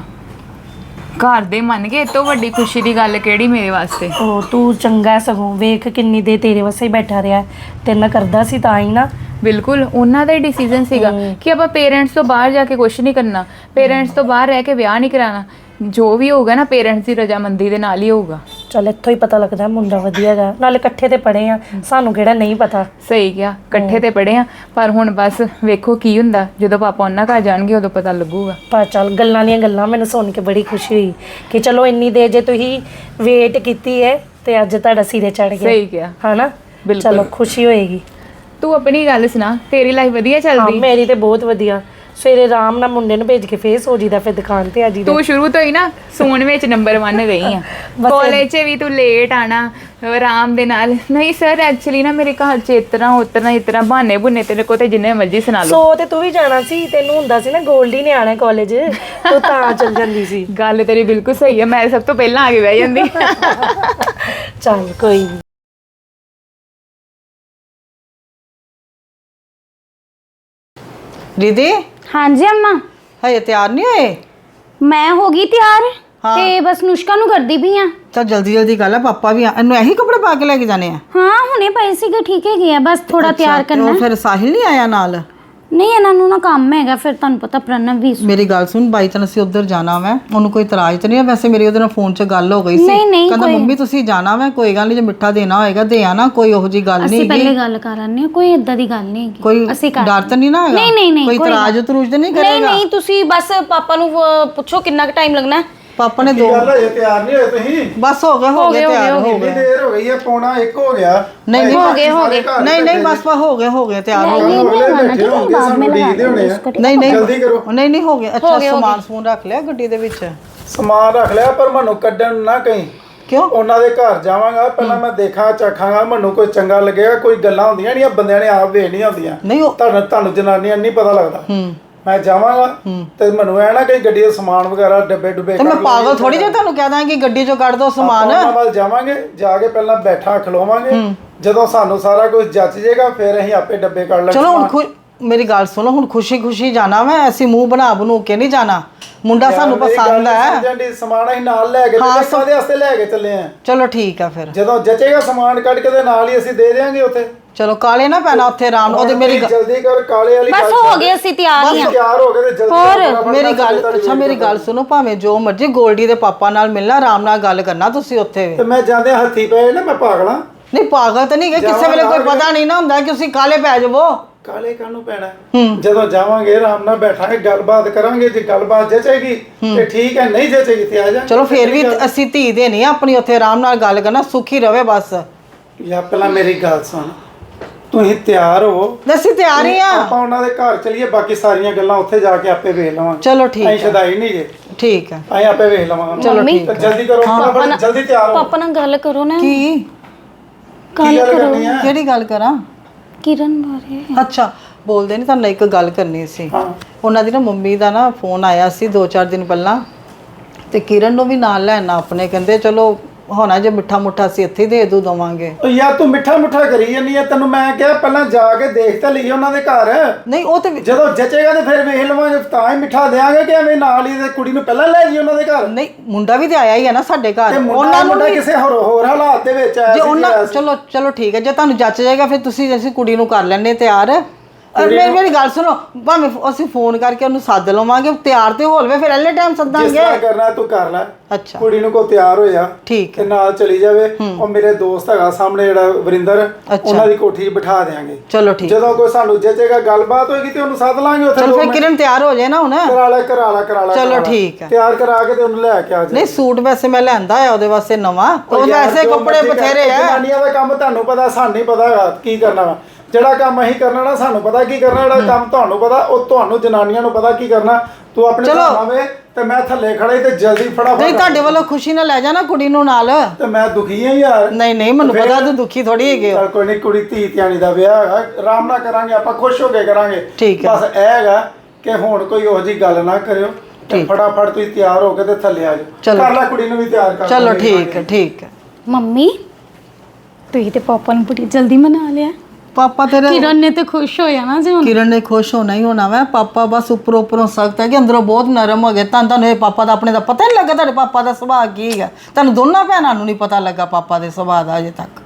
ਘਰ ਦੇ ਮੰਨ ਗਏ ਇਹ ਤੋਂ ਵੱਡੀ ਖੁਸ਼ੀ ਦੀ ਗੱਲ ਕਿਹੜੀ ਮੇਰੇ ਵਾਸਤੇ? ਉਹ ਤੂੰ ਚੰਗਾ ਸਗੋਂ ਵੇਖ ਕਿੰਨੀ ਦੇਰ ਤੇਰੇ ਵਾਸਤੇ ਬੈਠਾ ਰਿਹਾ ਤੇਰੇ ਨਾਲ ਕਰਦਾ ਸੀ ਤਾਂ ਹੀ ਨਾ। ਬਿਲਕੁਲ ਉਹਨਾਂ ਦਾ ਹੀ ਡਿਸੀਜਨ ਸੀਗਾ ਕਿ ਆਪਾਂ ਪੇਰੈਂਟਸ ਤੋਂ ਬਾਹਰ ਜਾ ਕੇ ਕੁਝ ਨਹੀਂ ਕਰਨਾ ਪੇਰੈਂਟਸ ਤੋਂ ਬਾਹਰ ਰਹਿ ਕੇ ਵਿਆਹ ਨਹੀਂ ਕਰਾਉਣਾ। ਜੋ ਵੀ ਹੋਊਗਾ ਨਾ ਪੇਰੈਂਟਸ ਦੀ ਰਜਾਮੰਦੀ ਦੇ ਨਾਲ ਹੀ ਹੋਊਗਾ। ਚੱਲ ਇੱਥੋਂ ਹੀ ਪਤਾ ਲੱਗਦਾ ਮੁੰਡਾ ਵਧੀਆ ਹੈਗਾ। ਨਾਲੇ ਇਕੱਠੇ ਤੇ ਪੜੇ ਆ। ਸਾਨੂੰ ਕਿਹੜਾ ਨਹੀਂ ਪਤਾ। ਸਹੀ ਗਿਆ ਇਕੱਠੇ ਤੇ ਪੜੇ ਆ। ਪਰ ਹੁਣ ਬਸ ਵੇਖੋ ਕੀ ਹੁੰਦਾ। ਜਦੋਂ ਪਾਪਾ ਉਹਨਾਂ ਘਰ ਜਾਣਗੇ ਉਦੋਂ ਪਤਾ ਲੱਗੂਗਾ। ਪਰ ਚੱਲ ਗੱਲਾਂ ਦੀਆਂ ਗੱਲਾਂ ਮੈਨੂੰ ਸੁਣ ਕੇ ਬੜੀ ਖੁਸ਼ੀ ਹੋਈ ਕਿ ਚਲੋ ਇੰਨੀ ਦੇਰ ਜੇ ਤੁਸੀਂ ਵੇਟ ਕੀਤੀ ਹੈ ਤੇ ਅੱਜ ਤੁਹਾਡਾ ਸਿਰੇ ਚੜ ਗਿਆ। ਸਹੀ ਗਿਆ ਹਨਾ? ਬਿਲਕੁਲ। ਚਲੋ ਖੁਸ਼ੀ ਹੋਏਗੀ। ਤੂੰ ਆਪਣੀ ਗੱਲ ਸੁਣਾ। ਤੇਰੀ ਲਾਈਫ ਵਧੀਆ ਹਾਂ ਚੱਲਦੀ? ਮੇਰੀ ਤੇ ਬਹੁਤ ਵਧੀਆ। ਸਵੇਰੇ ਆਰਾਮ ਨਾਲ ਮੁੰਡੇ ਨੂੰ ਭੇਜ ਕੇ ਫੇਰ ਸੋ ਜੀਦਾ ਫਿਰ ਦੁਕਾਨ ਤੇ ਆ ਜੀਦਾ। ਤੂੰ ਸ਼ੁਰੂ ਤੋਂ ਹੀ ਨਾ ਸੋਣ ਵਿੱਚ ਨੰਬਰ 1 ਰਹੀ ਆ। ਕਾਲਜ 'ਚ ਵੀ ਤੂੰ ਲੇਟ ਆਣਾ ਆਰਾਮ ਦੇ ਨਾਲ। ਨਹੀਂ ਸਰ ਐਕਚੁਅਲੀ ਨਾ ਮੇਰੇ ਘਰ 'ਚ ਇਤਨਾ ਉਤਨਾ ਇਤਨਾ ਬਹਾਨੇ ਬੁੰਨੇ ਤੇਰੇ ਕੋ ਤੇ ਜਿੰਨੇ ਮਰਜ਼ੀ ਸੁਣਾ ਲਓ। ਸੋ ਤੇ ਤੂੰ ਵੀ ਜਾਣਾ ਸੀ ਤੈਨੂੰ ਹੁੰਦਾ ਸੀ ਨਾ ਗੋਲਡੀ ਨੇ ਆਣਾ ਕਾਲਜ ਤੂੰ ਤਾਂ ਚੱਲ ਜਾਂਦੀ ਸੀ। ਗੱਲ ਤੇਰੀ ਬਿਲਕੁਲ ਸਹੀ ਹੈ ਮੈਂ ਸਭ ਤੋਂ ਪਹਿਲਾਂ ਆ ਕੇ ਬਹਿ ਜਾਂਦੀ। ਚੱਲ ਕੋਈ ਨੀ। ਦੀਦੀ ਹਾਂਜੀ ਅੰਮਾ। ਹਜੇ ਤਿਆਰ ਨਹੀਂ ਹੋਏ? ਮੈਂ ਹੋ ਗਈ ਤਿਆਰ ਤੇ ਬਸ ਨੁਸ਼ਕਾ ਨੂੰ ਕਰਦੀ ਵੀ ਆ। ਤਾਂ ਜਲਦੀ ਜਲਦੀ ਗੱਲ ਆ ਪਾਪਾ ਵੀ ਆ ਇਹਨੂੰ ਇਹੀ ਕੱਪੜੇ ਪਾ ਕੇ ਲੈ ਕੇ ਜਾਣੇ ਆ? ਹਾਂ ਹੁਣੇ ਪਏ ਸੀਗੇ ਠੀਕ ਹੈਗੇ ਆ ਬਸ ਥੋੜਾ ਤਿਆਰ ਤੇ ਕਰਨਾ। ਫਿਰ ਸਾਹਿਲ ਨਹੀਂ ਆਇਆ ਨਾਲ? ਨਹੀਂ ਇਹਨਾਂ ਨੂੰ ਨਾ ਕੰਮ ਹੈਗਾ ਫਿਰ ਤੁਹਾਨੂੰ ਪਤਾ ਪ੍ਰਣਵ ਵੀ ਮੇਰੀ ਗੱਲ ਸੁਣ ਬਾਈ ਤਾਂ ਅਸੀਂ ਉੱਧਰ ਜਾਣਾ ਵਾ ਉਹਨੂੰ ਕੋਈ ਇਤਰਾਜ਼ ਤਾਂ ਨਹੀਂ ਆ? ਵੈਸੇ ਮੇਰੀ ਉਹਦੇ ਨਾਲ ਫੋਨ 'ਚ ਗੱਲ ਹੋ ਗਈ ਸੀ। ਨਹੀਂ, ਨਹੀਂ, ਕਹਿੰਦਾ ਕੋਈ- ਮੰਮੀ ਤੁਸੀਂ ਜਾਣਾ ਵਾ ਕੋਈ ਗੱਲ ਨਹੀਂ ਜੇ ਮਿੱਠਾ ਦੇਣਾ ਹੋਏਗਾ ਦੇ ਆਣਾ ਕੋਈ ਉਹੋ ਜੀ ਗੱਲ ਅਸੀਂ ਨਹੀਂ ਪਹਿਲੇ ਗੱਲ ਕਰ ਲੈਣੇ ਆ ਕੋਈ ਇਦਾਂ ਦੀ ਗੱਲ ਨਹੀਂ ਹੈਗੀ। ਕੋਈ ਅਸੀਂ ਕਰ ਡਰ ਤਾਂ ਨਹੀਂ ਨਾ ਹੈਗਾ? ਨਹੀਂ ਨਹੀਂ ਨਹੀਂ ਕੋਈ ਇਤਰਾਜ਼ ਉਤਰੂਜ ਤਾਂ ਨਹੀਂ ਨਹੀਂ ਕਰੇਗਾ? ਨਹੀਂ ਤੁਸੀਂ ਬਸ ਪਾਪਾ ਨੂੰ ਅਹ, ਪੁੱਛੋ ਕਿੰਨਾ ਕੁ ਟਾਈਮ ਲੱਗਣਾ ਹੈ। ਪਾਪਾ ਨੇ ਦੋ ਇਹ ਤਿਆਰ ਨਹੀਂ ਹੋਏ ਤੁਸੀਂ। ਬਸ ਹੋ ਗਿਆ ਹੋ ਗਿਆ ਤਿਆਰ ਹੋ ਗਿਆ ਦੇਰ ਹੋ ਗਈ ਹੈ ਪੌਣਾ 1 ਹੋ ਗਿਆ। ਨਹੀਂ, ਹੋ ਗਏ, ਹੋ ਗਏ। ਨਹੀਂ ਨਹੀਂ ਬਸ ਬਸ ਹੋ ਗਿਆ ਹੋ ਗਿਆ ਤਿਆਰ ਹੋ ਗਿਆ ਨਹੀਂ ਨਹੀਂ ਜਲਦੀ ਕਰੋ। ਨਹੀਂ ਨਹੀਂ ਹੋ ਗਿਆ ਅੱਛਾ ਸਮਾਨ ਸਮੂਨ ਰੱਖ ਲਿਆ ਗੱਡੀ ਦੇ ਵਿੱਚ? ਸਮਾਨ ਰੱਖ ਲਿਆ ਪਰ ਮੈਨੂੰ ਕੱਢਣ ਨਾ ਕਹੀ। ਕਿਉਂ? ਉਹਨਾਂ ਦੇ ਘਰ ਜਾਵਾਂਗਾ ਪਹਿਲਾਂ ਮੈਂ ਦੇਖਾਂ ਚਾਖਾਂਗਾ ਮੈਨੂੰ ਕੋਈ ਚੰਗਾ ਲੱਗੇਗਾ ਕੋਈ ਗੱਲਾਂ ਹੁੰਦੀਆਂ ਜਿਹੜੀਆਂ ਬੰਦਿਆਂ ਨੇ ਆਪ ਵੇਖਣੀਆਂ ਹੁੰਦੀਆਂ। ਨਹੀਂ ਤੁਹਾਨੂੰ ਤੁਹਾਨੂੰ ਜਨਾਨੀਆਂ ਨੂੰ ਨਹੀਂ ਪਤਾ ਲੱਗਦਾ। ਹੂੰ। ਮੈਂ ਜਾਵਾਂਗਾ ਤੇ ਮੈਨੂੰ ਐ ਨਾ ਕਿ ਗੱਡੀ ਦਾ ਸਮਾਨ ਵਗੈਰਾ ਡੱਬੇ ਡੁੱਬੇ ਤੇ ਮੈਂ ਪਾਗਲ ਥੋੜੀ ਜਿਹਾ ਤੁਹਾਨੂੰ ਕਹਿ ਦਾਂ ਕਿ ਗੱਡੀ ਚੋਂ ਕੱਢ ਦੋ ਸਮਾਨ। ਉਹਨਾਂ ਵੱਲ ਜਾਵਾਂਗੇ ਜਾ ਕੇ ਪਹਿਲਾਂ ਬੈਠਾ ਖਲੋਵਾਂਗੇ। ਜਦੋਂ ਸਾਨੂੰ ਸਾਰਾ ਕੁਝ ਜੱਚ ਜਾਏਗਾ ਫਿਰ ਅਸੀਂ ਆਪੇ ਡੱਬੇ ਕੱਢ ਲਾਂਗੇ ਚਲੋ ਹੁਣ ਮੇਰੀ ਗੱਲ ਸੁਣੋ ਹੁਣ ਖੁਸ਼ੀ ਖੁਸ਼ੀ ਜਾਣਾ ਮੈਂ ਅਸੀਂ ਮੂੰਹ ਬਣਾ ਬਨੂ ਕੇ ਨਹੀਂ ਜਾਣਾ। ਮੁੰਡਾ ਸਾਨੂੰ ਪਸੰਦ ਹੈ। ਦੀ ਸਮਾਨ ਅਸੀਂ ਨਾਲ ਲੈ ਕੇ ਤੇ ਵਾਸਤੇ ਲੈ ਕੇ ਚੱਲੇ ਆ। ਚਲੋ ਠੀਕ ਆ ਫਿਰ। ਜਦੋਂ ਜਚੇਗਾ ਸਮਾਨ ਕੱਢ ਕੇ ਤੇ ਨਾਲ ਹੀ ਅਸੀਂ ਦੇ ਦੇਾਂਗੇ ਉੱਥੇ। ਚਲੋ ਕਾਲੇ ਨਾ ਪੈਣਾ ਉੱਥੇ ਆਰਾਮ ਉਹਦੇ ਮੇਰੀ ਗੱਲ- ਜਲਦੀ ਕਰ ਕਾਲੇ ਵਾਲੀ ਬਸ ਗੱਲ ਹੋ। ਗਏ ਅਸੀਂ ਤਿਆਰ ਹੀ ਬਸ ਆ। ਤਿਆਰ ਹੋ ਗਏ ਤੇ ਜਲਦੀ ਹੋਰ, ਮੇਰੀ ਗੱਲ ਅੱਛਾ ਮੇਰੀ ਗੱਲ ਸੁਣੋ ਭਾਵੇਂ ਜੋ ਮਰਜ਼ੀ ਗੋਲਡੀ ਦੇ ਪਾਪਾ ਨਾਲ ਮਿਲਣਾ ਆਰਾਮ ਨਾਲ ਗੱਲ ਕਰਨਾ ਤੁਸੀਂ ਉੱਥੇ। ਤੇ ਮੈਂ ਜਾਂਦੇ ਹੱਥੀ ਪਏ ਨਾ ਮੈਂ ਪਾਗਲਾਂ। ਨਹੀਂ ਪਾਗਲ ਤਾਂ ਨਹੀਂ ਕਿ ਕਿਸੇ ਵੇਲੇ ਕੋਈ ਪਤਾ ਨਹੀਂ ਨਾ ਹੁੰਦਾ ਕਿ ਤੁਸੀਂ ਕਾਲੇ ਪੈ ਜਾਵੋ। ਕਾਲੇ ਕਾਹਨੂੰ ਪੈਣਾ? ਜਦੋਂ ਜਾਵਾਂਗੇ ਆਰਾਮ ਨਾਲ ਬੈਠਾਂਗੇ ਗੱਲਬਾਤ ਕਰਾਂਗੇ ਜੇ ਗੱਲਬਾਤ ਜਚੇਗੀ ਤੇ ਠੀਕ ਹੈ ਨਹੀਂ ਜਚੇਗੀ ਤੇ ਆ ਜਾ ਚਲੋ ਫੇਰ ਵੀ ਅਸੀਂ ਧੀ ਦੇ ਨਹੀਂ ਆਪਣੀ ਉੱਥੇ ਆਰਾਮ ਨਾਲ ਗੱਲ ਕਰਨਾ ਸੁਖੀ ਰਵੇ ਬਸ। ਯਾ ਪਹਿਲਾਂ ਮੇਰੀ ਗੱਲ ਸੁਣ। ਤੁਸੀਂ ਤਿਆਰ ਹੋ। ਅਸੀਂ ਤਿਆਰ ਹੀ ਆ। ਆਪਾਂ ਉਹਨਾਂ ਦੇ ਘਰ ਚਲੀਏ ਬਾਕੀ ਸਾਰੀਆਂ ਗੱਲਾਂ ਉੱਥੇ ਜਾ ਕੇ ਆਪੇ ਵੇਖ ਲਵਾਂਗੇ। ਚਲੋ ਠੀਕ ਅਸੀਂ ਸ਼ਦਾਈ ਨਹੀਂ ਜੇ ਠੀਕ ਹੈ ਅਸੀਂ ਆਪੇ ਵੇਖ ਲਵਾਂਗੇ ਚਲੋ ਮੰਮੀ, ਠੀਕ ਤੇ ਜਲਦੀ ਕਰੋ ਫਟਾਫਟ ਜਲਦੀ ਤਿਆਰ ਹੋ। ਪਾਪਾ ਨਾਲ ਗੱਲ ਕਰੋ ਨਾ। ਕੀ? ਗੱਲ ਗੱਲ ਕਰੋ। ਕਰਨੀ ਕਿਹੜੀ ਗੱਲ ਕਰਾਂ? ਕਿਰਨ ਬਾਰੇ। ਅੱਛਾ ਬੋਲਦੇ ਨਹੀਂ ਤੁਹਾਨੂੰ ਇੱਕ ਗੱਲ ਕਰਨੀ ਸੀ। ਹਾਂ। ਉਹਨਾਂ ਦੀ ਨਾ ਮੰਮੀ ਦਾ ਨਾ ਫੋਨ ਆਇਆ ਸੀ 2-4 ਦਿਨ ਪਹਿਲਾਂ। ਤੇ ਕਿਰਨ ਨੂੰ ਵੀ ਨਾਲ ਲੈਣਾ ਆਪਣੇ ਕਹਿੰਦੇ ਚਲੋ ਹੋਣਾ ਜੇ ਮਿੱਠਾ ਮੁੱਠਾ ਅਸੀਂ ਇੱਥੇ ਹੀ ਦੇ ਦੂ ਦਵਾਂਗੇ। ਉਹ ਯਾਰ ਤੂੰ ਮਿੱਠਾ ਮੁੱਠਾ ਕਰੀ ਜਾਂਦੀ ਹੈ ਤੈਨੂੰ ਮੈਂ ਕਿਹਾ ਪਹਿਲਾਂ ਜਾ ਕੇ ਦੇਖ ਤਾਂ ਲਈਏ ਉਹਨਾਂ ਦੇ ਘਰ। ਨਹੀਂ ਉਹ ਤੇ ਜਦੋਂ ਜਚੇਗਾ ਤੇ ਫਿਰ ਵੇਖ ਲਵਾਂਗੇ ਤਾਂ ਹੀ ਮਿੱਠਾ ਦੇਾਂਗੇ ਕਿ ਐਵੇਂ ਨਾਲ ਹੀ ਤੇ ਕੁੜੀ ਨੂੰ ਪਹਿਲਾਂ ਲੈ ਜੀ ਉਹਨਾਂ ਦੇ ਘਰ? ਨਹੀਂ ਮੁੰਡਾ ਵੀ ਤੇ ਆਇਆ ਹੀ ਹੈ ਨਾ ਸਾਡੇ ਤੇ ਘਰ ਮੁੰਡਾ ਉਹਨਾਂ ਨੂੰ ਮੁੰਡਾ ਵੀ ਕਿਸੇ ਹੋਰ ਹੋਰ ਹਾਲਾਤ ਦੇ ਵਿੱਚ ਆਇਆ ਜੇ ਸੀ ਉਹਨਾਂ। ਚਲੋ ਚਲੋ ਠੀਕ ਹੈ ਜੇ ਤੁਹਾਨੂੰ ਜੱਚ ਜਾਏਗਾ ਫਿਰ ਤੁਸੀਂ ਅਸੀਂ ਕੁੜੀ ਨੂੰ ਕਰ ਲੈਣੇ ਤਿਆਰ। ਅਰ ਮੇਰੀ ਮੇਰੀ ਗੱਲ ਸੁਣੋ ਭਾਵੇਂ ਅਸੀਂ ਫੋਨ ਕਰਕੇ ਉਹਨੂੰ ਸੱਦ ਲਵਾਂਗੇ ਤਿਆਰ ਤੇ ਹੋ ਲਵੇ ਫਿਰ ਐਲੇ ਟਾਈਮ ਜਿਸ ਸੱਦਾਂਗੇ ਤਰ੍ਹਾਂ ਕਰਨਾ ਤੂੰ ਕਰ ਲੈ। ਅੱਛਾ। ਕੁੜੀ ਨੂੰ ਕੋ ਤਿਆਰ ਹੋ ਜਾ ਠੀਕ ਤੇ ਨਾਲ ਚਲੀ ਜਾਵੇ ਉਹ ਮੇਰੇ ਦੋਸਤ ਹੈਗਾ ਸਾਹਮਣੇ ਜਿਹੜਾ ਵਰਿੰਦਰ ਉਹਨਾਂ ਦੀ ਕੋਠੀ 'ਚ ਬਿਠਾ ਦੇਾਂਗੇ ਚਲੋ ਠੀਕ। ਜਦੋਂ ਕੋਈ ਸਾਨੂੰ ਜਚੇਗਾ ਗੱਲਬਾਤ ਹੋਏਗੀ ਤੇ ਉਹਨੂੰ ਸੱਦ ਲਾਂਗੇ ਉੱਥੇ ਚਲੋ ਦੋ ਫਿਰ ਮਿੰਟ। ਕਿਰਨ ਤਿਆਰ ਹੋ ਜਾਏ ਨਾ ਹੁਣ। ਕਰਾ ਲੈ ਕਰਾ ਲੈ ਕਰਾ ਲੈ ਚਲੋ ਕਰਾ ਲੈ। ਠੀਕ ਹੈ। ਤਿਆਰ ਕਰਾ ਕੇ ਤੇ ਉਹਨੂੰ ਲੈ ਕੇ ਆ ਜਾ ਨਹੀਂ ਸੂਟ ਵੈਸੇ ਮੈਂ ਲੈਂਦਾ ਆ ਉਹਦੇ ਵਾਸਤੇ ਨਵਾਂ। ਉਹ ਯਾਰ, ਵੈਸੇ ਜੋ ਕੱਪੜੇ ਮਰਜ਼ੀ ਕਰ, ਬਥੇਰੇ ਆ। ਜਨਾਨੀਆਂ ਦਾ ਕੰਮ ਤੁਹਾਨੂੰ ਪਤਾ ਸਾਨੂੰ ਨਹੀਂ ਪਤਾ ਹੈਗਾ ਕੀ ਕਰਨਾ ਵਾ। ਜਿਹੜਾ ਕੰਮ ਅਸੀਂ ਕਰਨਾ ਨਾ ਸਾਨੂੰ ਪਤਾ ਕੀ ਕਰਨਾ ਜਿਹੜਾ ਕੰਮ ਤੁਹਾਨੂੰ ਪਤਾ ਉਹ ਤੁਹਾਨੂੰ ਜਨਾਨੀਆਂ ਨੂੰ ਪਤਾ ਕੀ ਕਰਨਾ। ਤੂੰ ਆਪਣੇ ਚਲੋ। ਹਿਸਾਬ ਨਾਲ ਵੇ ਤੇ ਮੈਂ ਥੱਲੇ ਖੜਾ ਹੀ ਤੇ ਜਲਦੀ ਫਟਾਫਟ ਨਹੀਂ ਤੁਹਾਡੇ ਵੱਲੋਂ ਖੁਸ਼ੀ ਨਾਲ ਲੈ ਜਾਣਾ ਕੁੜੀ ਨੂੰ ਨਾਲ। ਤੇ ਮੈਂ ਦੁਖੀ ਹਾਂ ਯਾਰ। ਨਹੀਂ ਨਹੀਂ ਮੈਨੂੰ ਪਤਾ ਤੂੰ ਦੁਖੀ ਥੋੜੀ ਹੈਗੇ ਹੋ ਚੱਲ ਕੋਈ ਨਹੀਂ ਕੁੜੀ ਧੀ ਧਿਆਣੀ ਦਾ ਵਿਆਹ ਹੈਗਾ ਆਰਾਮ ਨਾਲ ਕਰਾਂਗੇ ਆਪਾਂ ਖੁਸ਼ ਹੋ ਕੇ ਕਰਾਂਗੇ। ਠੀਕ ਹੈ। ਬਸ ਇਹ ਹੈਗਾ ਕਿ ਹੁਣ ਕੋਈ ਉਹੋ ਜੀ ਗੱਲ ਨਾ ਕਰਿਓ ਤੇ ਫਟਾਫਟ ਤੁਸੀਂ ਤਿਆਰ ਹੋ ਕੇ ਤੇ ਥੱਲੇ ਆ ਜਾਓ। ਚਲੋ। ਕਰ ਲੈ ਕੁੜੀ ਨੂੰ ਵੀ ਤਿਆਰ ਕਰ ਚਲੋ। ਠੀਕ ਹੈ ਠੀਕ ਹੈ। ਮੰਮੀ ਤੁਸੀਂ ਤੇ ਪਾਪਾ ਨੂੰ ਬੜੀ ਜਲਦੀ ਮਨਾ ਲਿਆ। ਪਾਪਾ ਤੇਰੇ ਕਿਰਨ ਨੇ ਤੇ ਖੁਸ਼ ਹੋ ਜਾਣਾ ਸੀ ਹੁਣ। ਕਿਰਨ ਨੇ ਖੁਸ਼ ਹੋਣਾ ਹੀ ਹੋਣਾ ਵਾ। ਪਾਪਾ ਬਸ ਉੱਪਰੋਂ ਉੱਪਰੋਂ ਸਖਤ ਹੈ ਕਿ ਅੰਦਰੋਂ ਬਹੁਤ ਨਰਮ ਹੋ ਗਏ। ਤਾਂ ਤੁਹਾਨੂੰ ਇਹ ਪਾਪਾ ਦਾ ਆਪਣੇ ਦਾ ਪਤਾ ਨਹੀਂ ਲੱਗਾ ਤੁਹਾਡੇ ਪਾਪਾ ਦਾ ਸੁਭਾਅ ਕੀ ਹੈਗਾ ਤੁਹਾਨੂੰ ਦੋਨਾਂ ਭੈਣਾਂ ਨੂੰ ਨਹੀਂ ਪਤਾ ਲੱਗਾ ਪਾਪਾ ਦੇ ਸੁਭਾਅ ਦਾ ਅਜੇ ਤੱਕ।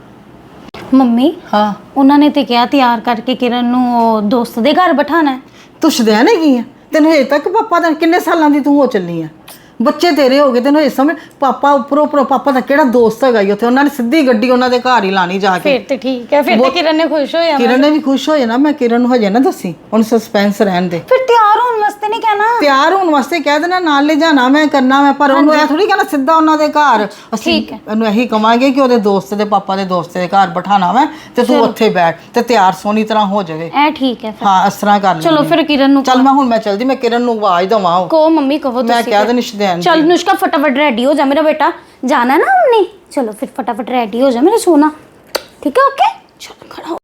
ਮੰਮੀ ਹਾਂ। ਉਹਨਾਂ ਨੇ ਤੇ ਕਿਹਾ ਤਿਆਰ ਕਰਕੇ ਕਿਰਨ ਨੂੰ ਉਹ ਦੋਸਤ ਦੇ ਘਰ ਬਿਠਾਣਾ ਹੈ। ਤੂੰ ਸ਼ਦਿਆ ਨਹੀਂ ਗਈ ਹੈ? ਤੈਨੂੰ ਹਜੇ ਤੱਕ ਪਾਪਾ ਦਾ ਕਿੰਨੇ ਸਾਲਾਂ ਦੀ ਤੂੰ ਹੋ ਚੱਲੀ ਆ ਬੱਚੇ ਤੇਰੇ ਹੋ ਗਏ ਤੈਨੂੰ ਇਹ ਸਮਝ ਪਾਪਾ ਉੱਪਰੋਂ ਉੱਪਰੋਂ ਪਾਪਾ ਦਾ ਕਿਹੜਾ ਦੋਸਤ ਹੈਗਾ ਈ ਉੱਥੇ? ਉਹਨਾਂ ਨੇ ਸਿੱਧੀ ਗੱਡੀ ਉਹਨਾਂ ਦੇ ਘਰ ਹੀ ਲਾਣੀ ਜਾ ਕੇ। ਫਿਰ ਤੇ ਠੀਕ ਹੈ ਫਿਰ ਤੇ ਕਿਰਨ ਨੇ ਖੁਸ਼ ਹੋ ਜਾਣਾ ਕਿਰਨ ਨੇ ਵੀ ਖੁਸ਼ ਹੋ ਜਾਣਾ ਮੈਂ ਕਿਰਨ ਨੂੰ ਹਜੇ ਨਾ ਦੱਸੀ ਉਹਨੂੰ ਸਸਪੈਂਸ ਰਹਿਣ ਦੇ। ਫਿਰ ਤਿਆਰ ਹੋਣ ਵਾਸਤੇ ਨਹੀਂ ਕਹਿਣਾ ਤਿਆਰ ਹੋਣ ਵਾਸਤੇ ਕਹਿ ਦੇਣਾ ਨਾਲ ਲੈ ਜਾਣਾ ਮੈਂ ਕਰਨਾ ਮੈਂ ਪਰ ਉਹਨੂੰ ਇਹ ਥੋੜੀ ਕਹਿਣਾ ਸਿੱਧਾ ਉਹਨਾਂ ਦੇ ਘਰ ਅਸੀਂ ਉਹਨੂੰ ਇਹੀ ਕਵਾਂਗੇ ਕਿ ਉਹਦੇ ਦੋਸਤ ਦੇ ਪਾਪਾ ਦੇ ਦੋਸਤ ਦੇ ਘਰ ਬਿਠਾਣਾ ਮੈਂ ਤੇ ਤੂੰ ਉੱਥੇ ਬੈਠ ਤੇ ਤਿਆਰ ਸੋਹਣੀ ਤਰ੍ਹਾਂ ਹੋ ਜਾਵੇ ਇਹ ਠੀਕ ਹੈ ਫਿਰ ਹਾਂ ਇਸ ਤਰ੍ਹਾਂ ਕਰ ਲੈ ਚਲੋ ਫਿਰ ਕਿਰਨ ਨੂੰ ਚੱਲ ਮੈਂ ਹੁਣ ਮੈਂ ਚਲਦੀ ਮੈਂ ਕਿਰਨ ਨੂੰ ਆਵਾਜ਼ ਦਵਾਂ ਕਹੋ ਮੰਮੀ ਕਹੋ ਮੈਂ ਤੁਸੀਂ ਕਹਿ ਫਿਰ। ਦੇਣੀ ਸ਼ਦੈਨ चल नुष्का फटाफट रेडी हो जा मेरा बेटा जाना है ना हमने चलो फिर फटाफट रेडी हो जा मेरा सोना ठीक है ओके चलो खड़ा हो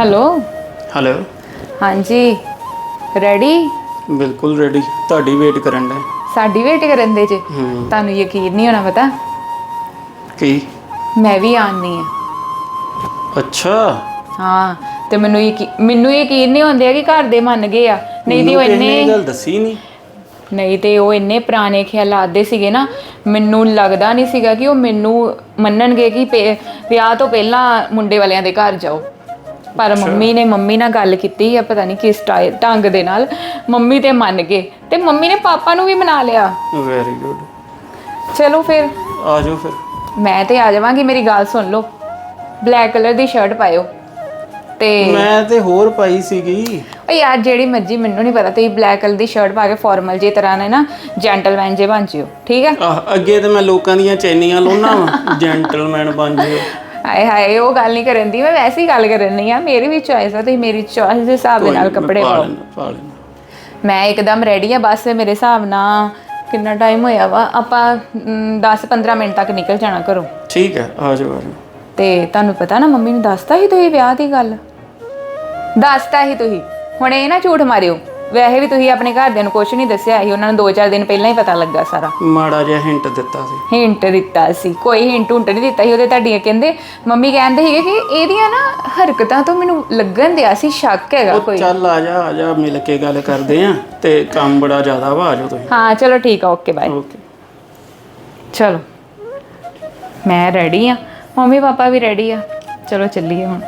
ਹੈਲੋ। ਹੈਲੋ। ਹਾਂਜੀ। ਰੈਡੀ ਬਿਲਕੁਲ ਰੈਡੀ ਤੁਹਾਡੀ ਵੇਟ ਕਰਨ ਦਾ। ਸਾਡੀ ਵੇਟ ਕਰਨ ਦੇ ਜੇ ਹੂੰ। ਤੁਹਾਨੂੰ ਯਕੀਨ ਨਹੀਂ ਹੋਣਾ ਪਤਾ? ਕੀ? ਮੈਂ ਵੀ ਆਉਣੀ ਆ ਅੱਛਾ। ਹਾਂ ਤੇ ਮੈਨੂੰ ਯਕੀ ਮੈਨੂੰ ਯਕੀਨ ਨਹੀਂ ਹੁੰਦੇ ਕਿ ਘਰ ਦੇ ਮੰਨ ਗਏ ਆ। ਨਹੀਂ ਤੇ ਉਹ ਕਿਸੇ ਨੇ ਇਹ ਇੰਨੇ ਗੱਲ ਦੱਸੀ ਨਹੀਂ ਨਹੀਂ ਤੇ ਉਹ ਇੰਨੇ ਪੁਰਾਣੇ ਖਿਆਲਾਤ ਦੇ ਸੀਗੇ ਨਾ ਮੈਨੂੰ ਲੱਗਦਾ ਨਹੀਂ ਸੀਗਾ ਕਿ ਉਹ ਮੈਨੂੰ ਮੰਨਣਗੇ ਕਿ ਪੇ- ਵਿਆਹ ਤੋਂ ਪਹਿਲਾਂ ਮੁੰਡੇ ਵਾਲਿਆਂ ਦੇ ਘਰ ਜਾਓ। ਪਰ ਮੰਮੀ ਨੇ ਮੰਮੀ ਨਾਲ ਗੱਲ ਕੀਤੀ ਆ ਪਤਾ ਨਹੀਂ ਕਿਸ ਟਾਈ- ਢੰਗ ਦੇ ਨਾਲ। ਮੰਮੀ ਤੇ ਮੰਨ ਗਏ। ਤੇ ਮੰਮੀ ਨੇ ਪਾਪਾ ਨੂੰ ਵੀ ਮਨਾ ਲਿਆ। ਵੈਰੀ ਗੁੱਡ ਚਲੋ ਫਿਰ। ਆ ਜਾਓ ਫਿਰ। ਮੈਂ ਤੇ ਆ ਜਾਵਾਂਗੀ ਮੇਰੀ ਗੱਲ ਸੁਣ ਲਓ। ਬਲੈਕ ਕਲਰ ਦੀ ਸ਼ਰਟ ਪਾਇਓ। ਤੇ ਮੈਂ ਤੇ ਹੋਰ ਪਾਈ ਸੀਗੀ। ਓ ਯਾਰ ਜਿਹੜੀ ਮਰਜ਼ੀ ਮੈਨੂੰ ਨਹੀਂ ਪਤਾ। ਤੁਸੀਂ ਬਲੈਕ ਕਲਰ ਦੀ ਸ਼ਰਟ ਪਾ ਕੇ ਫਾਰਮਲ ਜੇ ਤਰ੍ਹਾਂ ਨੇ ਨਾ ਜੈਂਟਲਮੈਨ ਜੇ ਬਣ ਜਿਓ। ਠੀਕ ਆ? ਆਹ, ਅੱਗੇ ਤੇ ਮੈਂ ਲੋਕਾਂ ਦੀਆਂ ਚੈਨੀਆਂ ਲਾਉਣਾ ਵਾ। ਜੈਂਟਲਮੈਨ ਬਣ ਜਿਓ। ਹਾਏ ਹਾਏ ਉਹ ਗੱਲ ਨਹੀਂ ਕਰਨ ਦੀ ਮੈਂ ਵੈਸੀ ਗੱਲ ਕਰਨੀ ਆ ਮੇਰੀ ਵੀ ਚੋਇਸ ਆ ਤੁਸੀਂ ਮੇਰੀ ਚੋਇਸ ਦੇ ਹਿਸਾਬ ਦੇ ਨਾਲ ਕੱਪੜੇ ਪਾ ਪਾਓ। ਪਾ ਲੈਂਦਾ। ਮੈਂ ਇੱਕਦਮ ਰੈਡੀ ਆ ਬਸ ਮੇਰੇ ਹਿਸਾਬ ਨਾਲ ਕਿੰਨਾ ਟਾਈਮ ਹੋਇਆ ਵਾ ਆਪਾਂ 10-15 ਮਿੰਟ ਤੱਕ ਨਿਕਲ ਜਾਣਾ ਘਰੋਂ। ਠੀਕ ਹੈ ਆ ਜਾਓ ਆ ਜਾਓ। ਤੇ ਤੁਹਾਨੂੰ ਪਤਾ ਨਾ ਮੰਮੀ ਨੂੰ ਦੱਸਤਾ ਸੀ ਤੁਸੀਂ ਵਿਆਹ ਦੀ ਗੱਲ? ਦੱਸਤਾ ਸੀ ਤੁਸੀਂ। ਹੁਣ ਇਹ ਨਾ ਝੂਠ ਮਾਰਿਓ। ਵੈਸੇ ਵੀ ਤੁਸੀਂ ਆਪਣੇ ਘਰਦਿਆਂ ਨੂੰ ਕੁਝ ਨਹੀਂ ਦੱਸਿਆ ਸੀ ਉਹਨਾਂ ਨੂੰ 2-4 ਦਿਨ ਪਹਿਲਾਂ ਹੀ ਪਤਾ ਲੱਗਾ ਸਾਰਾ। ਮਾੜਾ ਜਿਹਾ ਹਿੰਟ ਦਿੱਤਾ ਸੀ। ਹਿੰਟ ਦਿੱਤਾ ਸੀ। ਕੋਈ ਹਿੰਟ ਹੁੰਟ ਨਹੀਂ ਦਿੱਤਾ ਸੀ। ਉਹਦੇ ਤੁਹਾਡੀਆਂ ਕਹਿੰਦੇ ਮੰਮੀ ਕਹਿੰਦੇ ਸੀਗੇ ਕਿ ਇਹਦੀਆਂ ਨਾ ਹਰਕਤਾਂ ਤੋਂ ਮੈਨੂੰ ਲੱਗਣ ਦਿਆ ਸੀ ਸ਼ੱਕ ਹੈਗਾ ਉਹ ਕੋਈ। ਚੱਲ ਆ ਜਾ ਆ ਜਾ ਮਿਲ ਕੇ ਗੱਲ ਕਰਦੇ ਆ ਤੇ ਕੰਮ ਬੜਾ ਜ਼ਿਆਦਾ ਵਾ ਆ ਜਾਓ ਤੁਸੀਂ। ਹਾਂ ਚਲੋ ਠੀਕ ਆ ਓਕੇ ਬਾਏ ਓਕੇ ਚਲੋ। ਮੈਂ ਰੈਡੀ ਆ। ਮੰਮੀ ਪਾਪਾ ਵੀ ਰੈਡੀ ਆ। ਚਲੋ ਚੱਲੀਏ ਹੁਣ।